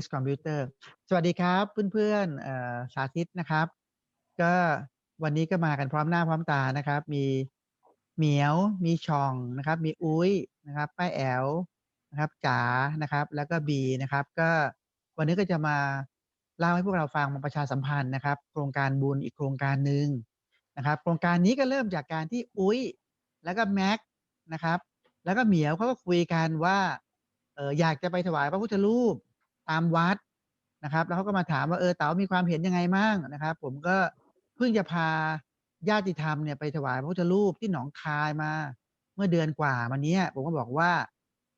record on this computer สวัสดีครับเพื่อนๆสาธิตนะครับ ก็วันนี้ก็มากันพร้อมหน้าพร้อมตานะครับ มีเหมียวมีช่องนะครับ มีอุ้ยนะครับป้าแอลนะครับจ๋านะครับ แล้วก็บีนะครับ ก็วันนี้ก็จะมาเล่าให้พวกเราฟังมาประชาสัมพันธ์นะครับ โครงการบุญอีกโครงการหนึ่งนะครับ โครงการนี้ก็เริ่มจากการที่อุ้ยแล้วก็แม็กนะครับ แล้วก็เหมียวเขาก็คุยกันว่าเอออยากจะไปถวายพระพุทธรูป ตามวัดนะครับ แล้วเขาก็มาถามว่าเออเต๋ามีความเห็นยังไงมั่งนะครับ ผมก็เพิ่งจะพาญาติธรรมเนี่ยไปถวายพระพุทธรูปที่หนองคายมา เมื่อเดือนกว่ามานี้ผมก็บอกว่า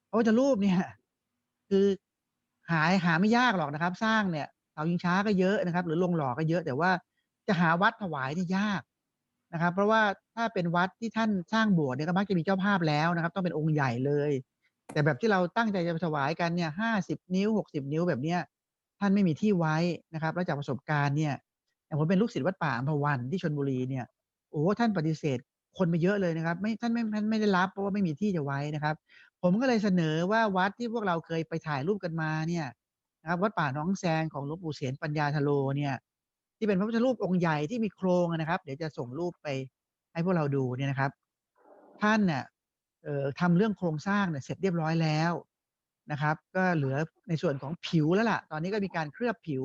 พระพุทธรูปเนี่ย คือหายหาไม่ยากหรอกนะครับ สร้างเนี่ยเสายิงช้าก็เยอะนะครับ หรือลงหล่อก็เยอะ แต่ว่าจะหาวัดถวายนี่ยยากนะครับ เพราะว่าถ้าเป็นวัดที่ท่านสร้างโบสถ์เนี่ยก็มักจะมีเจ้าภาพแล้วนะครับ ต้องเป็นองค์ใหญ่เลย แต่แบบที่เราตั้งใจจะถวายกันเนี่ยห้าสิบนิ้วหกสิบนิ้วแบบเนี้ยท่านไม่มีที่ไว้นะครับแล้วจากประสบการณ์เนี่ยอย่างผมเป็นลูกศิษย์วัดป่าอัมพวันที่ชนบุรีเนี่ยโอ้โหท่านปฏิเสธคนไปเยอะเลยนะครับ ไม่ท่านไม่ท่านไม่ได้รับเพราะว่าไม่มีที่จะไว้นะครับ ผมก็เลยเสนอว่าวัดที่พวกเราเคยไปถ่ายรูปกันมาเนี่ยนะครับวัดป่าน้องแซงของหลวงปู่เสียนปัญญาทโลเนี่ยที่เป็นพระพุทธรูปองค์ใหญ่ที่มีโครงนะครับ เดี๋ยวจะส่งรูปไปให้พวกเราดูเนี่ยนะครับ ท่านเนี่ย ทำเรื่องโครงสร้างเนี่ยเสร็จเรียบร้อยแล้วนะครับ ก็เหลือในส่วนของผิวแล้วล่ะ ตอนนี้ก็มีการเคลือบผิว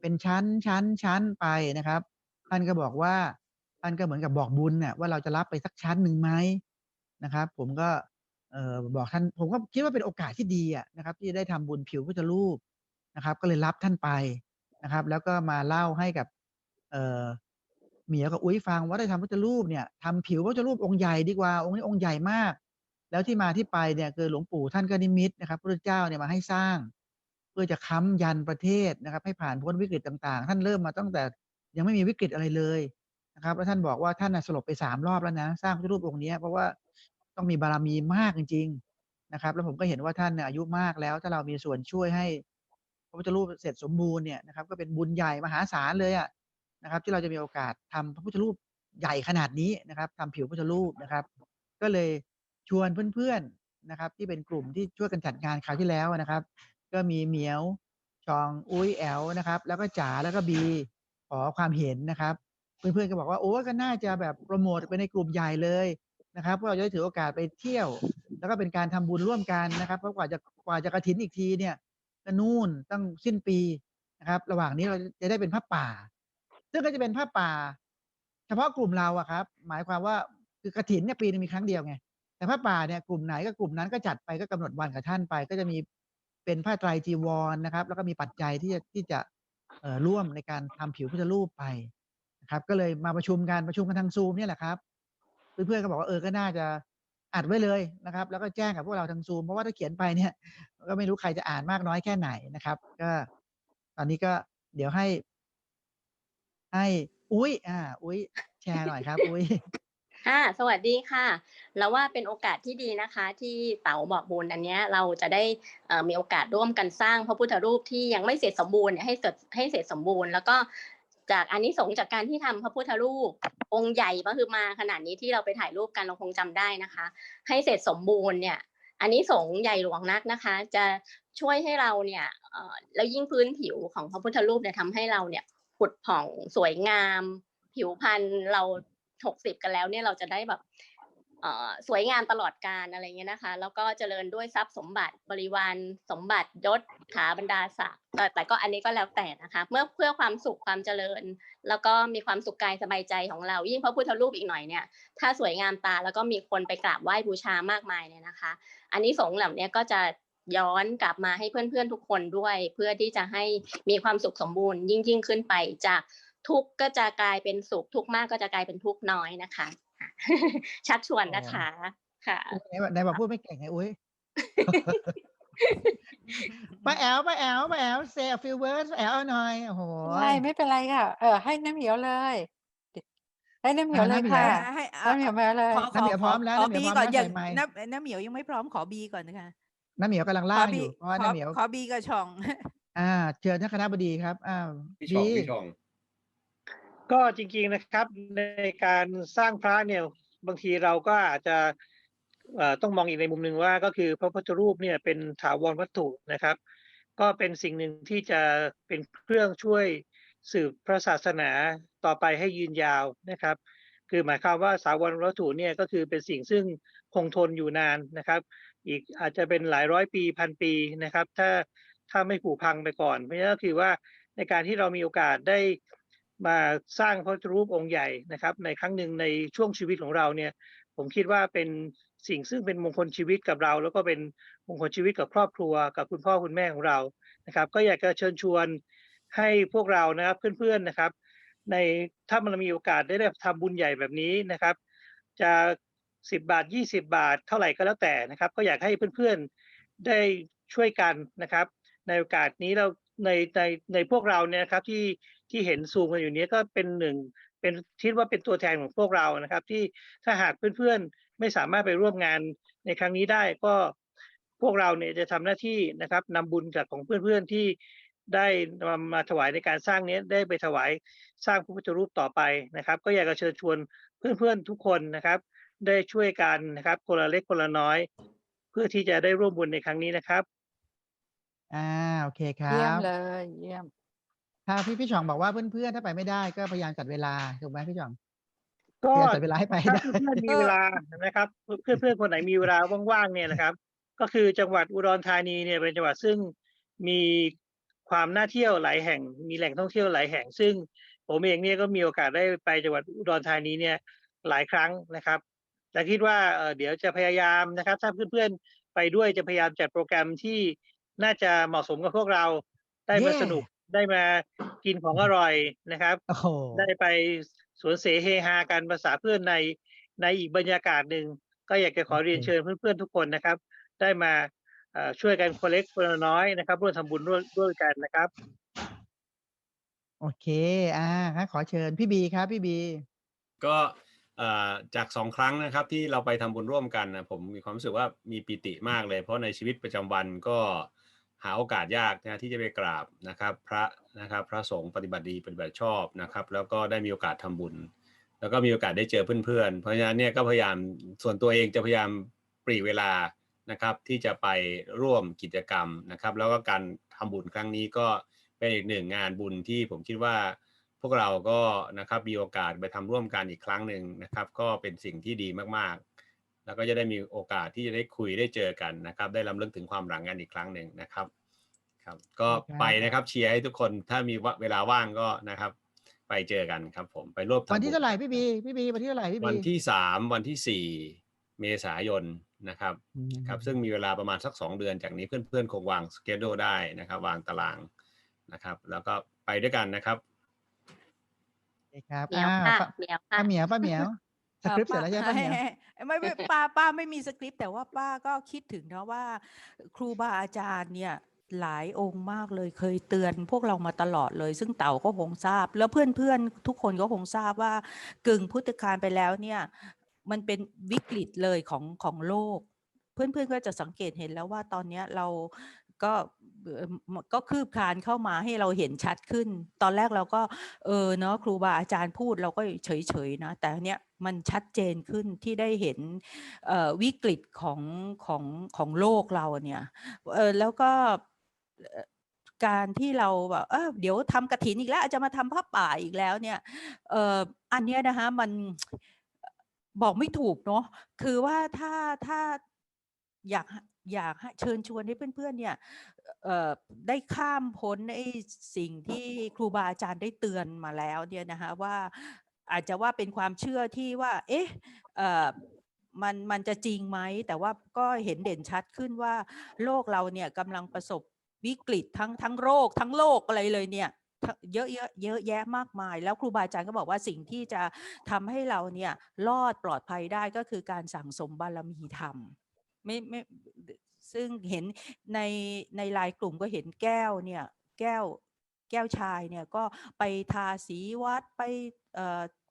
เป็นชั้นชั้นชั้นไปนะครับท่านก็บอกว่าท่านก็เหมือนกับบอกบุญเนี่ยว่าเราจะรับไปสักชั้นหนึ่งไหมนะครับ ผมก็เออบอกท่านผมก็คิดว่าเป็นโอกาสที่ดีอะนะครับ ที่จะได้ทำบุญผิวพุทธรูปนะครับ ก็เลยรับท่านไปนะครับ แล้วก็มาเล่าให้กับ เออเหมียวกับอุ้ยฟังว่าได้ทำพุทธรูปเนี่ยทำผิวพระพุทธรูปองค์ใหญ่ดีกว่า องค์นี้องค์ใหญ่มาก แล้วที่มาที่ไปเนี่ยคือหลวงปู่ท่านก็นิมิตนะครับพระเจ้าเนี่ยมาให้สร้าง เพื่อจะค้ำยันประเทศนะครับ ให้ผ่านพ้นวิกฤตต่างๆ ท่านเริ่มมาตั้งแต่ยังไม่มีวิกฤตอะไรเลยนะครับแล้วท่านบอกว่าท่านน่ะสลบไปสามรอบแล้วนะ สร้างพระพุทธรูปองค์เนี้ยเพราะว่าต้องมีบารมีมากจริง ๆนะครับ แล้วผมก็เห็นว่าท่านเนี่ยอายุมากแล้ว ถ้าเรามีส่วนช่วยให้พระพุทธรูปเสร็จสมบูรณ์เนี่ยนะครับ ก็เป็นบุญใหญ่มหาศาลเลยอะนะครับ ที่เราจะมีโอกาสทำพระพุทธรูปใหญ่ขนาดนี้นะครับทำผิวพุทธรูปนะครับ ก็เลย ชวนเพื่อนๆนะครับ ที่เป็นกลุ่มที่ช่วยกันจัดงานคราวที่แล้วนะครับ ก็มีเหมียวชองอุ้ยแอลนะครับ แล้วก็จ๋าแล้วก็บีขอความเห็นนะครับ เพื่อนๆก็บอกว่าโอ้ก็น่าจะแบบโปรโมทไปในกลุ่มใหญ่เลยนะครับเพราะเราจะได้ถือโอกาสไปเที่ยว แล้วก็เป็นการทำบุญร่วมกันนะครับเพราะกว่าจะกว่าจะกระถินอีกทีเนี่ยก็นู่นตั้งสิ้นปีนะครับ ระหว่างนี้เราจะได้เป็นผ้าป่า ซึ่งก็จะเป็นผ้าป่า เฉพาะกลุ่มเราอะครับ หมายความว่าคือกระถินเนี่ยปีนึงมีครั้งเดียวไง แต่ผ้าป่าเนี่ยกลุ่มไหนก็กลุ่มนั้นก็จัดไปก็กำหนดวันกับท่านไป ก็จะมีเป็นผ้าไตรจีวรนนะครับ แล้วก็มีปัจจัยที่จะที่จะร่วมในการทำผิวพุทธรูปไปนะครับ ก็เลยมาประชุมกันประชุมกันทางซูมนี่แหละครับเพื่อนๆก็บอกว่าเออก็น่าจะอัดไว้เลยนะครับ แล้วก็แจ้งกับพวกเราทางซูมเพราะว่าถ้าเขียนไปเนี่ยก็ไม่รู้ใครจะอ่านมากน้อยแค่ไหนนะครับ ก็ตอนนี้ก็เดี๋ยวให้ ให้ อุ้ย อ่า อุ้ย แชร์หน่อยครับ อุ้ย ค่ะสวัสดีค่ะ แล้วว่าเป็นโอกาสที่ดีนะคะ ที่เต๋าบอกบุญอันเนี้ยเราจะได้มีโอกาสร่วมกันสร้างพระพุทธรูปที่ยังไม่เสร็จสมบูรณ์ให้เสร็จให้เสร็จสมบูรณ์ แล้วก็จากอันนี้สงจากการที่ทำพระพุทธรูปองค์ใหญ่ก็คือมาขนาดนี้ที่เราไปถ่ายรูปกันเราคงจำได้นะคะ ให้เสร็จสมบูรณ์เนี่ยอันนี้สงใหญ่หลวงนักนะคะ จะช่วยให้เราเนี่ยแล้วยิ่งพื้นผิวของพระพุทธรูปเนี่ยทำให้เราเนี่ยผุดผ่องสวยงาม ผิวพรรณเรา หกสิบกันแล้วเนี่ยเราจะได้แบบสวยงามตลอดกาลอะไรเงี้ยนะคะ แล้วก็เจริญด้วยทรัพย์สมบัติบริวารสมบัติยศขาบรรดาศักดิ์แต่ก็อันนี้ก็แล้วแต่นะคะ เมื่อเพื่อความสุขความเจริญ แล้วก็มีความสุขกายสบายใจของเรา ยิ่งพระพุทธรูปอีกหน่อยเนี่ยถ้าสวยงามตาแล้วก็มีคนไปกราบไหว้บูชามากมายเนี่ยนะคะ อันนี้สงเหล่านี้ก็จะย้อนกลับมาให้เพื่อนๆทุกคนด้วย เพื่อที่จะให้มีความสุขสมบูรณ์ยิ่งยิ่งขึ้นไปจาก ทุกข์ก็จะกลายเป็นสุขทุกข์มากก็จะกลายเป็นทุกข์น้อยนะคะ ชักชวนนะคะ ค่ะไหนบอกไหนบอกพูดไม่เก่งไงอุ้ยป้าแอลป้าแอลป้าแอล say a few words ป้าแอลเอาหน่อยโอ้โหไม่ไม่เป็นไรค่ะ เออให้น้ำเหมียวเลย ให้น้ำเหมียวอ่าเลยน้ำเหมียวค่ะให้น้ำเหมียวมาเลยขอขน้ำอเหมียวพร้อมแล้วขอน้ำเหมีบียวพร้อมก่อนแล้วยังใส่ไมค์น้ำน้ำเหมียวยังไม่พร้อมขอบีก่อนนะคะน้ำเหมียวกำลังขล่าองบีอยู่เพราะว่าขอน้ำเหมียวขอบีกับช่อง อ่าเชิญท่านคณะบดีครับอ้าวพี่ช่องบีพี่ช่อง ก็จริงๆนะครับในการสร้างพระเนี่ยบางทีเราก็อาจจะต้องมองอีกในมุมหนึ่งว่าก็คือพระพุทธรูปเนี่ยเป็นถาวรวัตถุนะครับ ก็เป็นสิ่งหนึ่งที่จะเป็นเครื่องช่วยสืบพระศาสนาต่อไปให้ยืนยาวนะครับ คือหมายความว่าสาวรวัตถุเนี่ยก็คือเป็นสิ่งซึ่งคงทนอยู่นานนะครับ อีกอาจจะเป็นหลายร้อยปีพันปีนะครับ ถ้าถ้าไม่ผุพังไปก่อนเพราะฉะนั้นก็คือว่าในการที่เรามีโอกาสได้ มาสร้างพระพุทธรูปองค์ใหญ่นะครับ ในครั้งหนึ่งในช่วงชีวิตของเราเนี่ยผมคิดว่าเป็นสิ่งซึ่งเป็นมงคลชีวิตกับเรา แล้วก็เป็นมงคลชีวิตกับครอบครัว กับคุณพ่อคุณแม่ของเรานะครับ ก็อยากจะเชิญชวนให้พวกเรานะครับเพื่อนๆนะครับ ในถ้ามันมีโอกาสได้ได้ทำบุญใหญ่แบบนี้นะครับ จะสิบบาทยี่สิบาทเท่าไหร่ก็แล้วแต่นะครับ ก็อยากให้เพื่อนๆได้ช่วยกันนะครับ ในโอกาสนี้เราในในในพวกเราเนี่ยนะครับที่ ที่เห็นซูมกันอยู่เนี้ก็เป็นหนึ่งเป็นคิดว่าเป็นตัวแทนของพวกเรานะครับ ที่ถ้าหากเพื่อนๆไม่สามารถไปร่วมงานในครั้งนี้ได้ก็พวกเราเนี่ยจะทำหน้าที่นะครับนำบุญจากของเพื่อนๆที่ได้นำมาถวายในการสร้างเนี้ยได้ไปถวายสร้างพระพุทธรูปต่อไปนะครับ ก็อยากจะเชิญชวนเพื่อนๆทุกคนนะครับ ได้ช่วยกันนะครับ คนละเล็กคนละน้อย เพื่อที่จะได้ร่วมบุญในครั้งนี้นะครับ อ่าโอเคครัเยี่ยมบเลยเยี่ยม ถ้าพี่พี่ชองบอกว่าเพื่อนๆถ้าไปไม่ได้ก็พยายามจัดเวลาถูกไหมพี่ชองก็พยายามจัดเวลาให้ไปให้ถ้าได้เพื่อนๆมีเวลานะครับ เพื่อนเพื่อนๆคนไหนมีเวลาว่างๆเนี่ยนะครับ ก็คือจังหวัดอุดรธานีเนี่ยเป็นจังหวัดซึ่งมีความน่าเที่ยวหลายแห่ง มีแหล่งท่องเที่ยวหลายแห่ง ซึ่งผมเองเนี่ยก็มีโอกาสได้ไปจังหวัดอุดรธานีเนี่ยหลายครั้งนะครับแต่คิดว่าเอ่อเดี๋ยวจะพยายามนะครับ ถ้าเพื่อนๆไปด้วยจะพยายามจัดโปรแกรมที่น่าจะเหมาะสมกับพวกเราได้มาเย้สนุก ได้มากินของอร่อยนะครับโอ้โหได้ไปสวนเสเฮฮากันภาษาเพื่อนในในอีกบรรยากาศหนึ่งก็อยากจะขอเรียนเชิญเพื่อนๆทุกคนนะครับ ได้มาเอ่อช่วยกันคนเล็กคนละน้อยนะครับ ร่วมทำบุญร่วมด้วยกันนะครับ โอเค อ่างั้นขอเชิญพี่บีครับพี่บี ก็เอ่อจากสองครั้งนะครับที่เราไปทำบุญร่วมกันนะผมมีความรู้สึกว่ามีปิติมากเลย เพราะในชีวิตประจำวันก็ หาโอกาสยากนะที่จะไปกราบนะครับพระนะครับพระสงฆ์ปฏิบัติดีปฏิบัติชอบนะครับ แล้วก็ได้มีโอกาสทำบุญ แล้วก็มีโอกาสได้เจอเพื่อนๆ เพราะฉะนั้นเนี่ยก็พยายามส่วนตัวเองจะพยายามปรีเวลานะครับที่จะไปร่วมกิจกรรมนะครับ แล้วก็การทำบุญครั้งนี้ก็เป็นอีกหนึ่งงานบุญที่ผมคิดว่าพวกเราก็นะครับมีโอกาสไปทำร่วมกันอีกครั้งหนึ่งนะครับ ก็เป็นสิ่งที่ดีมาก แล้วก็จะได้มีโอกาสที่จะได้คุยได้เจอกันนะครับ ได้ลำลึกถึงความหลังกันอีกครั้งหนึ่งนะครับครับ ก็ครับไปนะครับเชียร์ให้ทุกคนถ้ามีเวลาว่างก็นะครับ ไปเจอกันครับ ผมไปร่วมทำวันที่บุญเท่าไหร่พี่บีพี่บีวันที่เท่าไหร่พี่บีวันที่สามวันที่สี่เมษายนนะครับอืมครับ ซึ่งมีเวลาประมาณสักสองเดือนจากนี้เพื่อนๆคงวางสเกจโดได้นะครับ วางตารางนะครับ แล้วก็ไปด้วยกันนะครับโอเคครับเหมียวอ่าค่ะป้าเหมียวป้าค่ะเหมียวป้าเหมียว สอ่อคริปต์เสร็จแล้วใช่ไหมป้าเหมียวไม่ไม่ป้าป้าไม่มีสคริปต์แต่ว่าป้าก็คิดถึงนะว่า ครูบาอาจารย์เนี่ยหลายองค์มากเลยเคยเตือนพวกเรามาตลอดเลย ซึ่งเต่าก็คงทราบ แล้วเพื่อนๆ ทุกคนก็คงทราบว่ากึ่งพุทธกาลไปแล้วเนี่ย มันเป็นวิกฤตเลยของของโลก เพื่อนๆก็จะสังเกตเห็นแล้วว่าตอนเนี้ยเรา ก็ก็คืบคลานเข้ามาให้เราเห็นชัดขึ้น ตอนแรกเราก็เออเนาะครูบาอาจารย์พูดเราก็เฉยๆนะ แต่เนี้ยมันชัดเจนขึ้นที่ได้เห็นวิกฤตของของของโลกเราเนี่ยเออแล้วก็การที่เราแบบเออเดี๋ยวทำกระถินอีกแล้วจะมาทำผ้าป่าอีกแล้วเนี่ยเอออันเนี้ยนะคะมันบอกไม่ถูกเนาะคือว่าถ้าถ้าอยาก อยากเชิญชวนให้เพื่อนๆเนี่ยได้ข้ามพ้นไอ้สิ่งที่ครูบาอาจารย์ได้เตือนมาแล้วเนี่ยนะคะว่าอาจจะว่าเป็นความเชื่อที่ว่า เอ๊ะมันมันจะจริงไหม แต่ว่าก็เห็นเด่นชัดขึ้นว่า โลกเราเนี่ยกำลังประสบวิกฤตทั้งทั้งโรค ทั้งโลกอะไรเลยเนี่ยเยอะเยอะเยอะแยะมากมาย แล้วครูบาอาจารย์ก็บอกว่าสิ่งที่จะทำให้เราเนี่ยรอดปลอดภัยได้ก็คือการสั่งสมบารมีธรรม ไม่ไม่ซึ่งเห็นในในลายกลุ่มก็เห็นแก้วเนี่ยแก้วแก้วชายเนี่ยก็ไปทาสีวัดไป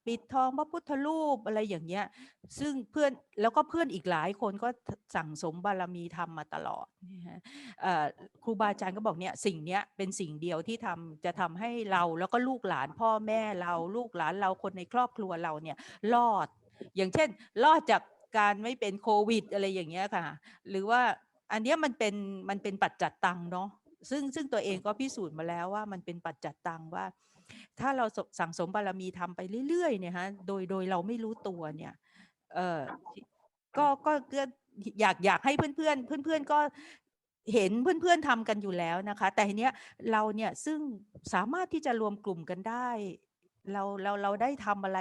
ปิดทองพระพุทธรูปอะไรอย่างเงี้ย ซึ่งเพื่อนแล้วก็เพื่อนอีกหลายคนก็สั่งสมบารมีธรรมมาตลอดนะฮะครูบาอาจารย์ก็บอกเนี่ยสิ่งเนี้ยเป็นสิ่งเดียวที่ทำจะทำให้เราแล้วก็ลูกหลานพ่อแม่เราลูกหลานเราคนในครอบครัวเราเนี่ยรอด อย่างเช่น รอดจาก การไม่เป็นโควิด อะไรอย่างเงี้ยค่ะ หรือว่าอันเนี้ยมันเป็นมันเป็นปัจจัดตังเนาะซึ่งซึ่งตัวเองก็พิสูจน์มาแล้วว่ามันเป็นปัจจัตตังว่า ถ้าเราสั่งสมบารมีทำไปเรื่อยๆเนี่ยฮะโดยโดยเราไม่รู้ตัวเนี่ยเออก็ก็ก็อยากอยากให้เพื่อนๆเพื่อนๆก็เห็นเพื่อนๆทำกันอยู่แล้วนะคะ แต่ทีเนี้ยเราเนี่ยซึ่งสามารถที่จะรวมกลุ่มกันได้ เราเราเราได้ทำอะไร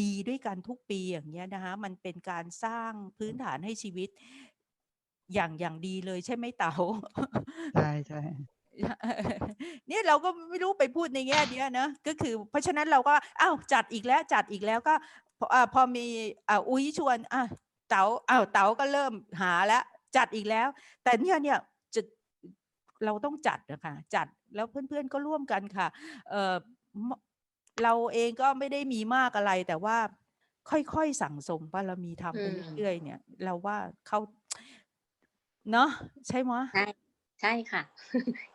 ดีๆด้วยกันทุกปีอย่างเงี้ยนะคะมันเป็นการสร้างพื้นฐานให้ชีวิต อย่างอย่างดีเลยใช่ไหมเต๋าใช่ใช่เนี่ยเราก็ไม่รู้ไปพูดในแง่เนี้ยนะก็คือ เพราะฉะนั้นเราก็อ้าวจัดอีกแล้วจัดอีกแล้วก็พออ่าพอมีอ่าอุ้ยชวนอะเต๋าอ้าวเต๋าก็เริ่มหาแล้ว จัดอีกแล้ว แต่เนี่ยเนี่ยจะเราต้องจัดนะคะจัดแล้วเพื่อนๆก็ร่วมกันค่ะเออม เราเองก็ไม่ได้มีมากอะไร แต่ว่าค่อยๆสั่งสมบารมีทำไปอืมเรื่อยๆเนี่ย เราว่าเขาเนาะใช่ไหมะใช่ใช่ค่ะ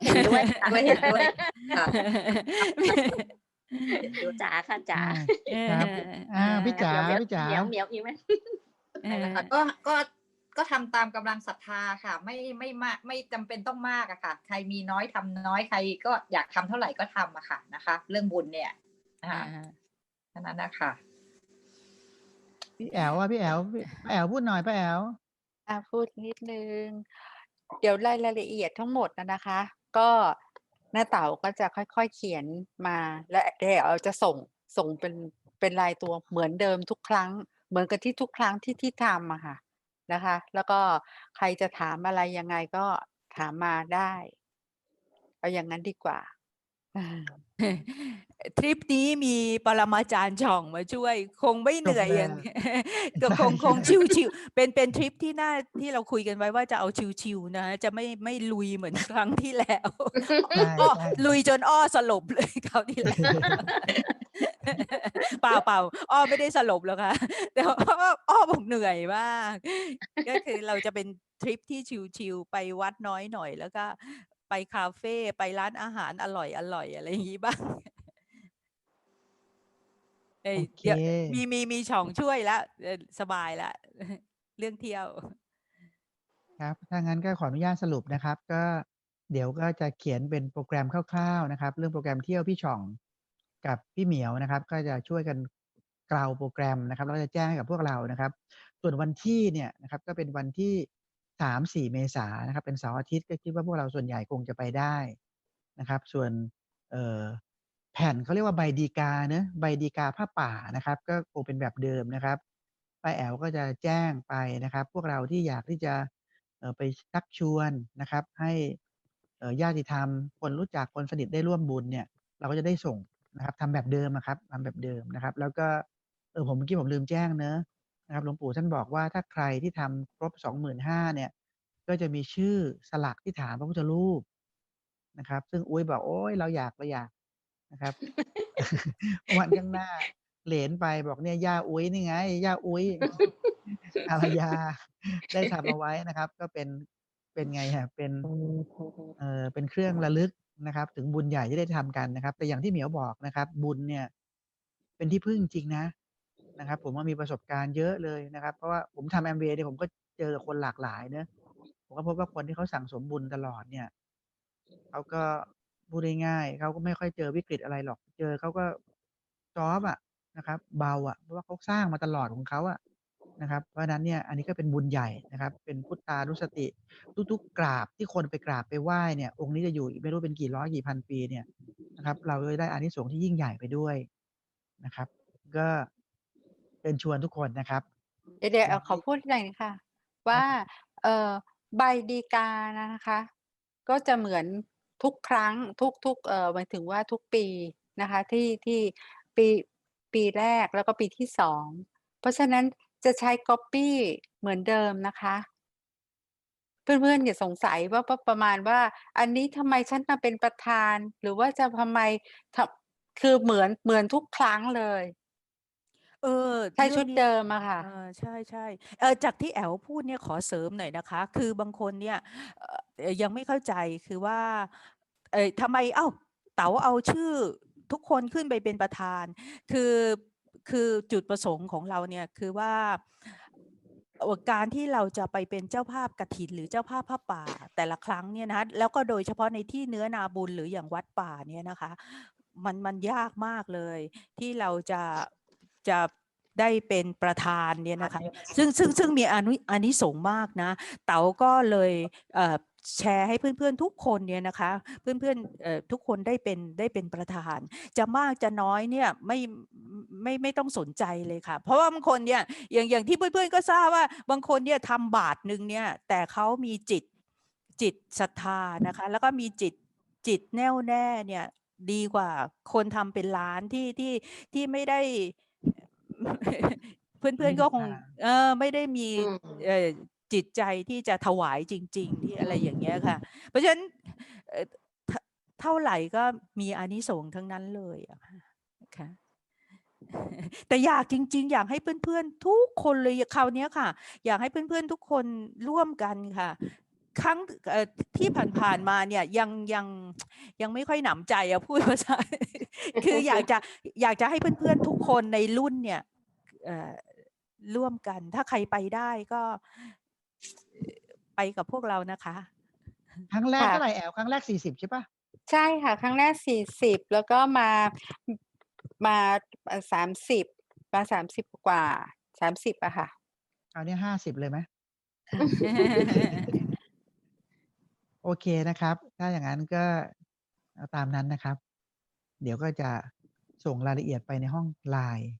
เห็นด้วยค่ะด้วยเห็นด้วยค่ะจ๋าค่ะจ๋าอ่าครับอ่าพี่จ๋าเดี๋ยวพี่จ๋าเดี๋ยวเหมียวอีกไหมนั่นแหละค่ะก็ก็ก็ทำตามกำลังศรัทธาค่ะ ไม่ไม่มากไม่จำเป็นต้องมากอะค่ะ ใครมีน้อยทำน้อยใครก็อยากทำเท่าไหร่ก็ทำอะค่ะนะคะ เรื่องบุญเนี่ย นะคะเท่านั้นนะคะพี่แอลว่าพี่แอลพี่ป้าแอลพูดหน่อยป้าแอลอะพูดนิดนึง เดี๋ยวรายละเอียดทั้งหมดนะนะคะ ก็หน้าเต๋าก็จะค่อยๆเขียนมา และเดี๋ยวเราจะส่งส่งเป็นเป็นลายตัวเหมือนเดิมทุกครั้ง เหมือนกับที่ทุกครั้งที่ที่ทำอะค่ะนะคะ แล้วก็ใครจะถามอะไรยังไงก็ถามมาได้ เอาอย่างนั้นดีกว่า ทริปนี้มีปรมาจารย์ช่องมาช่วย คงไม่เหนื่อยอย่างก็คงคงชิวๆเป็นเป็นทริปที่น่าที่เราคุยกันไว้ว่าจะเอาชิวๆนะ จะไม่ไม่ลุยเหมือนครั้งที่แล้วใช่อ้อใช่ลุยจนอ้อสลบเลยคราวที่แล้วเปล่าเปล่าอ้อไม่ได้สลบแล้วค่ะแต่ว่าอ้ออ้อบอกเหนื่อยมากก็คือเราจะเป็นทริปที่ชิวๆไปวัดน้อยหน่อยแล้วก็ไปคาเฟ่ไปร้านอาหารอร่อยอร่อยอะไรอย่างนี้บ้าง เอ้ยโอเค เดี๋ยวมีมีมีช่องช่วยแล้วเอ่อสบายแล้วเรื่องเที่ยว ครับ ถ้างั้นก็ขออนุญาตสรุปนะครับ ก็เดี๋ยวก็จะเขียนเป็นโปรแกรมคร่าวๆนะครับ เรื่องโปรแกรมเที่ยวพี่ช่องกับพี่เหมียวนะครับ ก็จะช่วยกันกล่าวโปรแกรมนะครับแล้วก็จะแจ้งให้กับพวกเรานะครับ ส่วนวันที่เนี่ยนะครับก็เป็นวันที่สามสี่เมษายนนะครับ เป็นเสาร์อาทิตย์ก็คิดว่าพวกเราส่วนใหญ่คงจะไปได้นะครับ ส่วนเอ่อ แผ่นเขาเรียกว่าใบดีกาเนะใบดีกาผ้าป่านะครับ ก็คงเป็นแบบเดิมนะครับป้าแอ๋วก็จะแจ้งไปนะครับ พวกเราที่อยากที่จะไปชักชวนนะครับ ให้ญาติธรรม คนรู้จักคนสนิทได้ร่วมบุญเนี่ย เราก็จะได้ส่งนะครับทำแบบเดิมอะครับทำแบบเดิมนะครับ แล้วก็เออผมเมื่อกี้ผมลืมแจ้งเนอะนะครับหลวงปู่ท่านบอกว่าถ้าใครที่ทำครบสองหมื่นห้าเนี่ย ก็จะมีชื่อสลักที่ฐานพระพุทธรูปนะครับ ซึ่งอุ้ยบอกโอ้ยเราอยากเราอยาก นะครับ วันข้างหน้า เหรนไปบอกเนี่ยย่าอุ้ยนี่ไงย่าอุ้ยภรรยาได้ทำเอาไว้นะครับ ก็เป็นเป็นไงฮะเป็นเอ่อเป็นเครื่องระลึกนะครับ ถึงบุญใหญ่ที่ได้ทำกันนะครับ แต่อย่างที่เหมียวบอกนะครับ บุญเนี่ย เป็นที่พึ่งจริงนะนะครับ ผมว่ามีประสบการณ์เยอะเลยนะครับ เพราะว่าผมทำแอมเบเนี่ยผมก็เจอคนหลากหลายเนอะผมก็พบว่าคนที่เขาสั่งสมบุญตลอดเนี่ยเขาก็ พูดง่ายๆเขาก็ไม่ค่อยเจอวิกฤตอะไรหรอก เจอเขาก็จอบอะนะครับ เบาอะเพราะว่าเขาสร้างมาตลอดของเขาอะนะครับ เพราะฉะนั้นเนี่ยอันนี้ก็เป็นบุญใหญ่นะครับ เป็นพุทธานุสติ ทุกๆกราบที่คนไปกราบไปไหว้เนี่ย องค์นี้จะอยู่อีกไม่รู้เป็นกี่ร้อยกี่พันปีเนี่ยนะครับ เราจะได้อานิสงส์ที่ยิ่งใหญ่ไปด้วยนะครับ ก็เชิญชวนทุกคนนะครับ เดี๋ยวเดี๋ยววันขอที่พูดหน่อยค่ะ ว่า เอ่อใบดีกานะคะ ก็จะเหมือน ทุกครั้งทุกทุกเอ่อหมายถึงว่าทุกปีนะคะที่ที่ปีปีแรกแล้วก็ปีที่สองเพราะฉะนั้นจะใช้ก๊อปปี้เหมือนเดิมนะคะ เพื่อนๆอย่าสงสัยว่าว่าประมาณว่า อันนี้ทำไมฉันมาเป็นประธาน หรือว่าจะทำไมทำคือเหมือนเหมือนทุกครั้งเลย เออใช้เรื่ชุองดนี้เดิมอะค่ะเออใช่ใช่เออจากที่แอลพูดเนี่ยขอเสริมหน่อยนะคะ คือบางคนเนี่ยเอ่อยังไม่เข้าใจคือว่า เออทำไมเอ้าเต๋าเอาชื่อทุกคนขึ้นไปเป็นประธาน คือคือจุดประสงค์ของเราเนี่ยคือว่าเอ่อการที่เราจะไปเป็นเจ้าภาพกฐิน หรือเจ้าภาพผ้าป่า แต่ละครั้งเนี่ยนะคะแล้วก็โดยเฉพาะในที่เนื้อนาบุญหรืออย่างวัดป่าเนี่ยนะคะ มันมันยากมากเลย ที่เราจะ จะได้เป็นประธานเนี่ยนะคะซึ่งซึ่งซึ่งมีอานุอานิสงส์มากนะ เต๋าก็เลยเอ่อแชร์ให้เพื่อนๆทุกคนเนี่ยนะคะ เพื่อนๆเอ่อทุกคนได้เป็นได้เป็นประธาน จะมากจะน้อยเนี่ยไม่ไม่ไม่ต้องสนใจเลยค่ะ เพราะว่าบางคนเนี่ยอย่างอย่างที่เพื่อนๆก็ทราบว่าบางคนเนี่ยทำบาทหนึ่งเนี่ยแต่เขามีจิตจิตศรัทธานะคะ แล้วก็มีจิตจิตแน่วแน่เนี่ยดีกว่าคนทำเป็นล้านที่ที่ที่ไม่ได้ เพื่อนๆก็คงศรัทธาเออไม่ได้มีอืมเอ่อจิตใจที่จะถวายจริง ๆ ที่อะไรอย่างเงี้ยค่ะ เพราะฉะนั้นเอ่อเท่าเท่าไหร่ก็มีอานิสงส์ทั้งนั้นเลยอะค่ะนะคะแต่อยากจริง ๆ อยากให้เพื่อนๆ ทุกคนเลยคราวเนี้ยค่ะ อยากให้เพื่อนๆ ทุกคนร่วมกันค่ะ ครั้งเอ่อที่ผ่านๆมาเนี่ยยังยังยังไม่ค่อยหนำใจอะพูดภาษาคืออยากจะอยากจะให้เพื่อนๆ ทุกคนในรุ่นเนี่ยเอ่อ ร่วมกัน ถ้าใครไปได้ก็ไปกับพวกเรานะคะ ครั้งแรกค่ะ เท่าไหร่แอลครั้งแรกสี่สิบใช่ปะใช่ค่ะ ครั้งแรกสี่สิบแล้วก็มามาสามสิบมาสามสิบกว่าสามสิบอะค่ะคราวนี้ห้าสิบเลยไหม โอเคนะครับ ถ้าอย่างนั้นก็เอาตามนั้นนะครับ เดี๋ยวก็จะส่งรายละเอียดไปในห้องไลน์